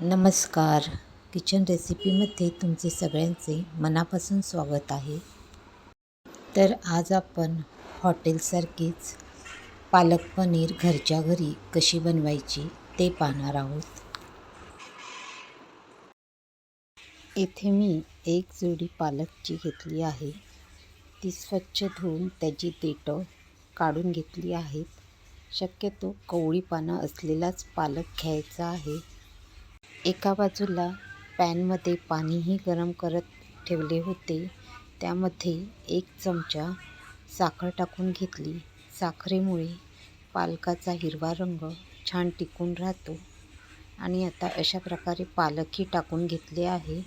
नमस्कार. किचन रेसिपीमध्ये तुमचे सगळ्यांचे मनापासून स्वागत आहे. तर आज आपण हॉटेलसारखीच पालक पनीर घरच्या घरी कशी बनवायची ते पाहणार आहोत. येथे मी एक जोडी पालकची घेतली आहे. ती स्वच्छ धुवून त्याची देठं काढून घेतली आहेत. शक्यतो कवळी पानं असलेलाच पालक घ्यायचा आहे. एका बाजूला पॅनमध्ये पाणीही गरम करत ठेवले होते. त्यामध्ये एक चमचा साखर टाकून घेतली. साखरेमुळे पालकाचा हिरवा रंग छान टिकून राहतो. आणि आता अशा प्रकारे पालकही टाकून घेतले आहे.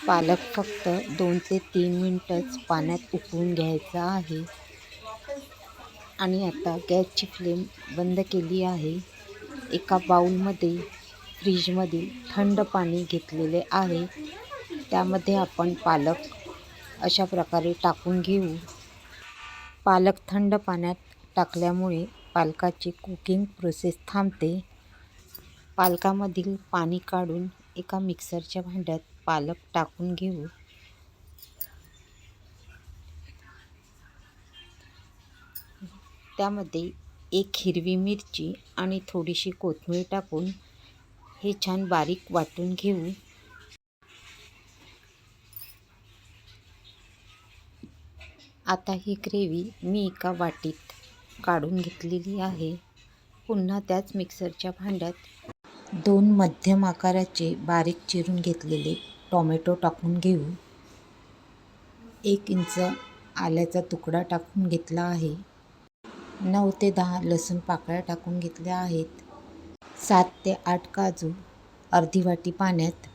पालक फक्त दोन ते तीन मिनटंच पाण्यात उकळून घ्यायचा आहे. आणि आता गॅसची फ्लेम बंद केली आहे. एका बाऊलमध्ये फ्रीजमधील थंड पाणी घेतलेले आहे. त्यामध्ये आपण पालक अशा प्रकारे टाकून घेऊ. पालक थंड पाण्यात टाकल्यामुळे पालकाची कुकिंग प्रोसेस थांबते. पालकामधील पाणी काढून एका मिक्सरच्या भांड्यात पालक टाकून घेऊ. त्यामध्ये एक हिरवी मिरची आणि थोडीशी कोथिंबीर टाकून हे छान बारीक वाटून घेऊ. आता ही ग्रेव्ही मी एका वाटीत काढून घेतलेली आहे. पुन्हा त्याच मिक्सरच्या भांड्यात दोन मध्यम आकाराचे बारीक चिरून घेतलेले टॉमॅटो टाकून घेऊ. एक इंच आल्याचा तुकडा टाकून घेतला आहे. नऊ ते दहा लसूण पाकळ्या टाकून घेतल्या आहेत. सात ते आठ काजू अर्धी वाटी पाण्यात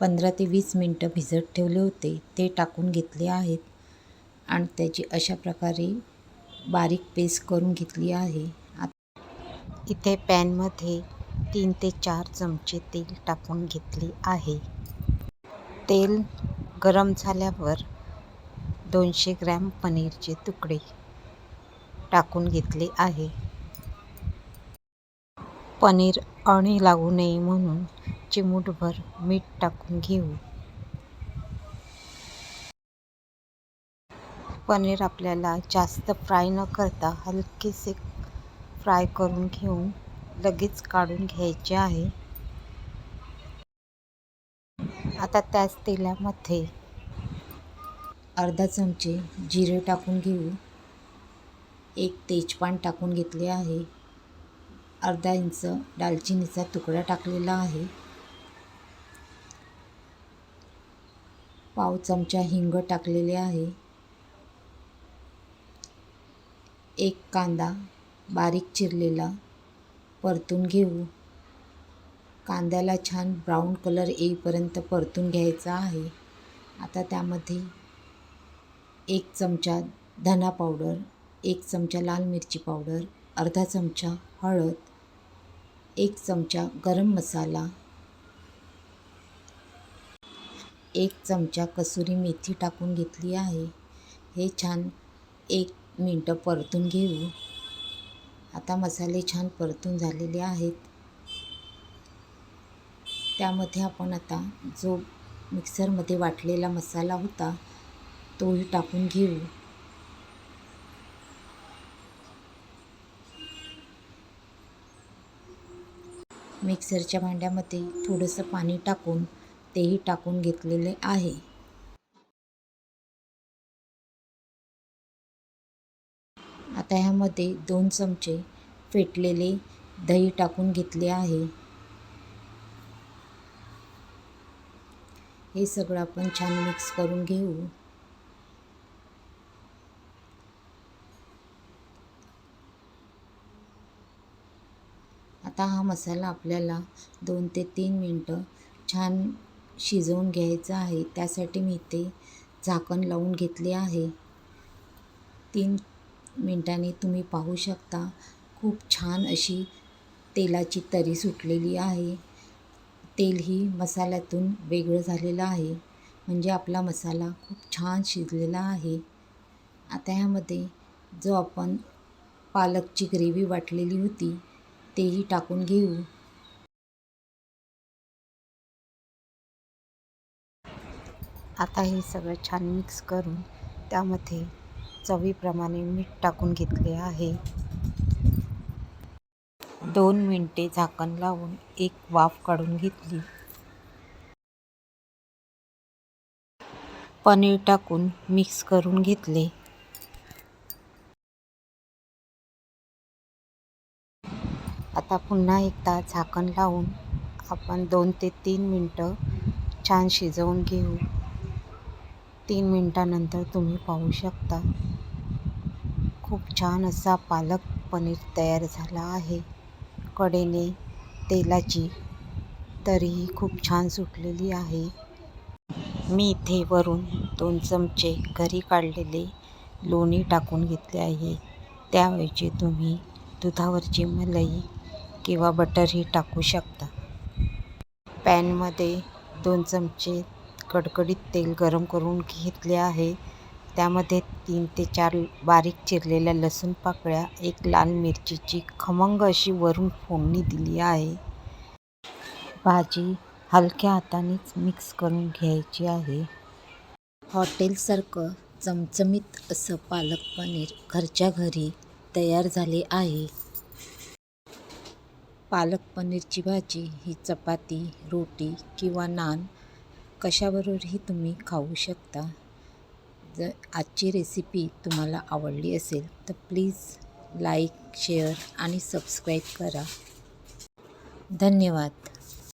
पंधरा ते वीस मिनटं भिजत ठेवले होते. ते टाकून घेतले आहेत आणि त्याची अशा प्रकारे बारीक पेस्ट करून घेतली आहे. इथे पॅनमध्ये तीन ते चार चमचे तेल टाकून घेतले आहे. तेल गरम झाल्यावर दोनशे ग्रॅम पनीरचे तुकडे टाकून घेतले आहे. पनीर अळणी लागू नये म्हणून चिमूटभर मीठ टाकून घेऊ. पनीर आपल्याला जास्त फ्राय न करता हलकेसे फ्राय करून घेऊन लगेच काढून घ्यायचे आहे. आता त्याच तेलामध्ये अर्धा चमचे जिरे टाकून घेऊ. एक तेजपान टाकून घेतले आहे. अर्धा इंच दालचिनीचा तुकडा टाकलेला आहे. पाव चमचा हिंग टाकलेले आहे. एक कांदा बारीक चिरलेला परतून घेऊ. कांद्याला छान ब्राऊन कलर येईपर्यंत परतून घ्यायचा आहे. आता त्यामध्ये एक चमचा धना पावडर एक चमचा लाल मिरची पावडर अर्धा चमचा हळद एक चमचा गरम मसाला एक चमचा कसुरी मेथी टाकून घेतली आहे. हे छान एक मिनटं परतून घेऊ. आता मसाले छान परतून झालेले आहेत. त्यामध्ये आपण आता जो मिक्सरमध्ये वाटलेला मसाला होता तोही टाकून घेऊ. मिक्सरच्या भांड्यामध्ये थोडंसं पाणी टाकून तेही टाकून घेतलेले आहे. आता ह्यामध्ये दोन चमचे फेटलेले दही टाकून घेतले आहे. हे सगळं आपण छान मिक्स करून घेऊ. आता हा मसाला आपल्याला दोन ते तीन मिनटं छान शिजवून घ्यायचा आहे. त्यासाठी मी ते झाकण लावून घेतले आहे. तीन मिनटांनी तुम्ही पाहू शकता खूप छान अशी तेलाची तरी सुटलेली आहे. तेलही मसाल्यातून वेगळं झालेलं आहे. म्हणजे आपला मसाला खूप छान शिजलेला आहे. आता ह्यामध्ये जो आपण पालकची ग्रेव्ही वाटलेली होती तेही टाकून घेऊ. आता हे सगळं छान मिक्स करून त्यामध्ये चवीप्रमाणे मीठ टाकून घेतले आहे. दोन मिनटे झाकण लावून एक वाफ काढून घेतली. पनीर टाकून मिक्स करून घेतले. आता पुन्हा एकदा झाकण लावून आपण दोन ते तीन मिनटं छान शिजवून घेऊ. तीन मिनटानंतर तुम्ही पाहू शकता. खूप छान असा पालक पनीर तयार झाला आहे. कडेने तेलाची तरीही खूप छान सुटलेली आहे. मी इथे वरून दोन चमचे घरी काढलेले लोणी टाकून घेतले आहे. त्याऐवजी तुम्ही दुधावरची मलाई किंवा बटरही टाकू शकता. पॅनमध्ये दोन चमचे कडकडीत तेल गरम करून घेतले आहे. त्यामध्ये तीन ते चार बारीक चिरलेल्या लसूण पाकळ्या एक लाल मिरचीची खमंग अशी वरून फोडणी दिली आहे. भाजी हलक्या हातानेच मिक्स करून घ्यायची आहे. हॉटेलसारखं चमचमीत असं पालक पनीर घरच्या घरी तयार झाले आहे. पालक पनीरची भाजी ही चपाती रोटी किंवा नान कशाबरोबरही तुम्ही खाऊ शकता. जर आजची रेसिपी तुम्हाला आवडली असेल तर प्लीज लाईक शेअर आणि सबस्क्राईब करा. धन्यवाद.